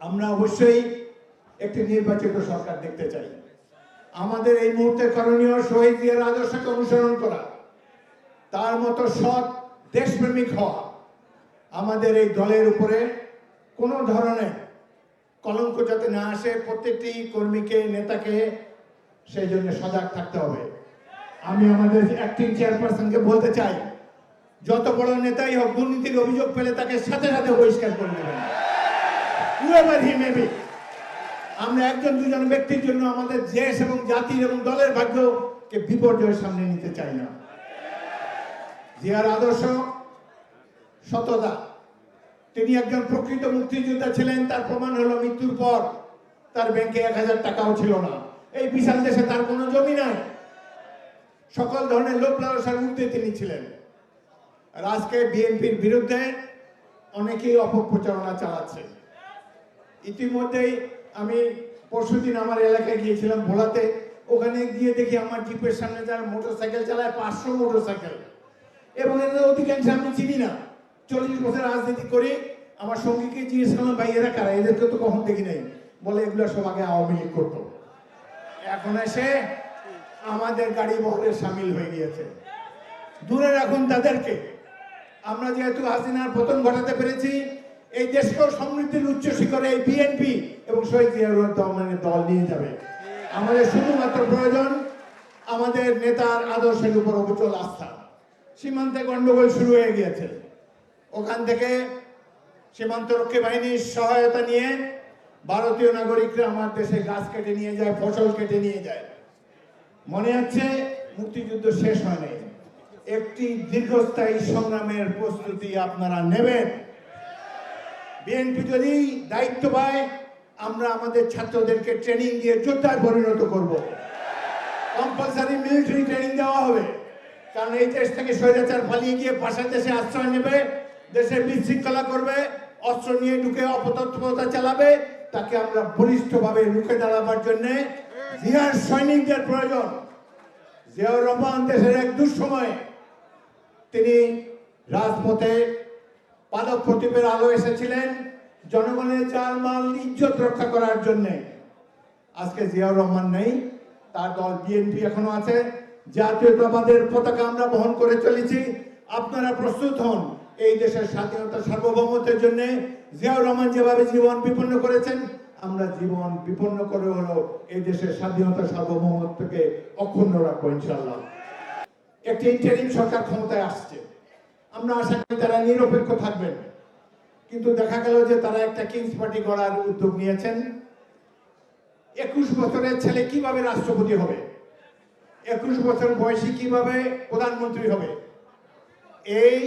আমরা অবশ্যই একটি নির্বাচিত সরকার দেখতে চাই। আমাদের এই মুহূর্তে করণীয় শহীদ জিয়ার আদর্শকে অনুসরণ করা, তার মতো সৎ দেশপ্রেমিক হওয়া, আমাদের এই দলের উপরে কোনো ধরনের কলঙ্ক যাতে না আসে, প্রত্যেকটি কর্মীকে, নেতাকে সেই জন্য সজাগ থাকতে হবে। আমি আমাদের অ্যাক্টিং চেয়ারপারসনকে বলতে চাই, যত বড় নেতাই হোক, দুর্নীতির অভিযোগ পেলে তাকে সাথে সাথে বহিষ্কার করে দেবেন। Whoever he may be আমরা একজন দুজন ব্যক্তির জন্য আমাদের দেশ এবং জাতির এবং দলের ভাগ্যকে বিপর্যয়ের সামনে নিতে চাই না। জিয়ার আদর্শ, সততা। তিনি একজন প্রকৃত মুক্তিযোদ্ধা ছিলেন, তার প্রমাণ হলো মৃত্যুর পর তার ব্যাংকে এক হাজার টাকাও ছিল না। এই বিশাল দেশে তার কোনো জমি নাই। সকল ধরনের লোক লালসার ঊর্ধ্বে তিনি ছিলেন। আজকে বিএনপির বিরুদ্ধে অনেকেই অপপ্রচারণা চালাচ্ছে। ইতিমধ্যেই আমি পরশুদিন আমার এলাকায় গিয়েছিলাম ভোলাতে। ওখানে গিয়ে দেখি আমার জিপের সামনে যারা মোটর সাইকেল চালায়, পাঁচশো মোটর সাইকেল এবং এদের অধিকাংশ আমি চিনি না। চল্লিশ বছর রাজনীতি করি আমার সঙ্গীকে জিজ্ঞেস করলাম, ভাই, এরা কারা? এদেরকে তো কখন দেখি নাই। বলে, এগুলো সব আগে আওয়ামী লীগ করতো। এখন এসে আমাদের গাড়ি বহরে সামিল হয়ে গিয়েছে। দূরে রাখুন তাদেরকে। আমরা যেহেতু হাসিনার পতন ঘটাতে পেরেছি এই দেশকেও সমৃদ্ধির উচ্চ শিখরে এই বিএনপি এবং শহীদ জিয়াউর রহমানের দল নিয়ে যাবে। আমাদের শুধুমাত্র প্রয়োজন আমাদের নেতার আদর্শের উপর অবিচল আস্থা। সীমান্তে গন্ডগোল শুরু হয়ে গিয়েছে। ওখান থেকে সীমান্ত রক্ষী বাহিনীর সহায়তা নিয়ে ভারতীয় নাগরিকরা আমার দেশে গাছ কেটে নিয়ে যায়, ফসল কেটে নিয়ে যায়। মনে হচ্ছে মুক্তিযুদ্ধ শেষ হয়নি। একটি দীর্ঘস্থায়ী সংগ্রামের প্রস্তুতি আপনারা নেবেন। বিএনপি যদি দায়িত্ব পায়, আমরা আমাদের ছাত্রদেরকে ট্রেনিং দিয়ে যোদ্ধায় পরিণত করব। কম্পালসারি মিলিটারি ট্রেনিং দেওয়া হবে। কারণ এই দেশ থেকে স্বৈরাচার পালিয়ে গিয়ে পাশের দেশে আশ্রয় নেবে দেশের বিশৃঙ্খলা করবে, অস্ত্র নিয়ে ঢুকে অপতৎপরতা চালাবে, তাকে আমরা বলিষ্ঠভাবে রুখে দাঁড়াবার জন্যে জিয়ার সৈনিকদের প্রয়োজন। জিয়াউর রহমান দেশের এক দুঃসময়ে তিনি রাজপথে পাদক প্রদীপের আলো এসেছিলেন জনগণের চাল মাল ইজ্জত রক্ষা করার জন্যে। আজকে জিয়াউর রহমান নেই, তার দল বিএনপি এখনও আছে। জাতীয়তাবাদের পতাকা আমরা বহন করে চলেছি। আপনারা প্রস্তুত হন এই দেশের স্বাধীনতা সার্বভৌমত্বের জন্য। জিয়াউর রহমান যেভাবে জীবন বিপন্ন করেছেন, আমরা জীবন বিপন্ন করে হলো এই দেশের স্বাধীনতা সার্বভৌমত্বকে অক্ষুণ্ণ রাখব ইনশাল্লাহ একটি ইন্টারিম সরকার ক্ষমতায় আসছে। আমরা আশা করি তারা নিরপেক্ষ থাকবেন। কিন্তু দেখা গেল যে তারা একটা কিংস পার্টি গড়ার উদ্যোগ নিয়েছেন। একুশ বছরের ছেলে কীভাবে রাষ্ট্রপতি হবে? একুশ বছর বয়সী কীভাবে প্রধানমন্ত্রী হবে? এই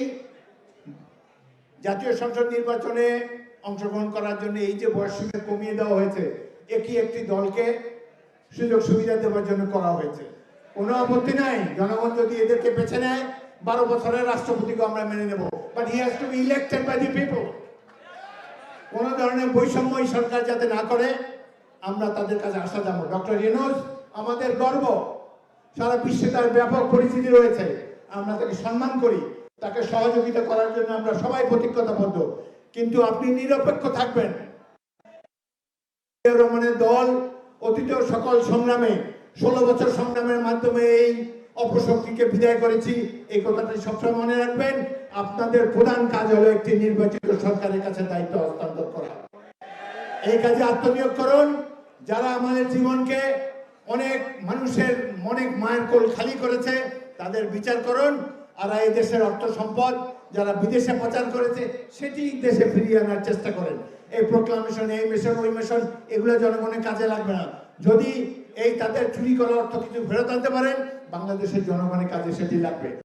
জাতীয় সংসদ নির্বাচনে অংশগ্রহণ করার জন্য এই যে বয়স সীমা কমিয়ে দেওয়া হয়েছে, একই একটি দলকে সুযোগ সুবিধা দেওয়ার জন্য করা হয়েছে। কোনো আপত্তি নাই। জনগণ যদি এদেরকে বেছে নেয় বারো বছরের রাষ্ট্রপতিকে আমরা মেনে নেব। But he has to be elected by the people কোন ধরনের বৈষম্য এই সরকার যাতে না করে, আমরা তাদের কাছে আশা যাব ডক্টর রেনোজ আমাদের গর্ব। সারা বিশ্বে তার ব্যাপক পরিচিতি রয়েছে। আমরা তাকে সম্মান করি। তাকে সহযোগিতা করার জন্য আমরা সবাই প্রতিজ্ঞতাবদ্ধ। কিন্তু আপনি নিরপেক্ষ থাকবেন। রহমানের দল অতীতের সকল সংগ্রামে, ষোলো বছর সংগ্রামের মাধ্যমে এই অপশক্তিকে বিদায় করেছি। এই কথাটা সবসময় মনে রাখবেন, আপনাদের প্রধান কাজ হলো একটি নির্বাচিত সরকারের কাছে দায়িত্ব হস্তান্তর করা। এই কাজে আত্মনিয়োগ করুন। যারা আমাদের জীবনকে অনেক মানুষের অনেক মায়ের কোল খালি করেছে, তাদের বিচার করুন। আর এই দেশের অর্থ সম্পদ যারা বিদেশে পাচার করেছে, সেটি দেশে ফিরিয়ে আনার চেষ্টা করেন। এই প্রোক্লামেশন এই মিশন ওই মিশন এগুলো জনগণের কাজে লাগবে না। যদি এই তাদের চুরি করার অর্থ কিছু ফেরত আনতে পারেন, বাংলাদেশের জনগণের কাজে সেটি লাগবে।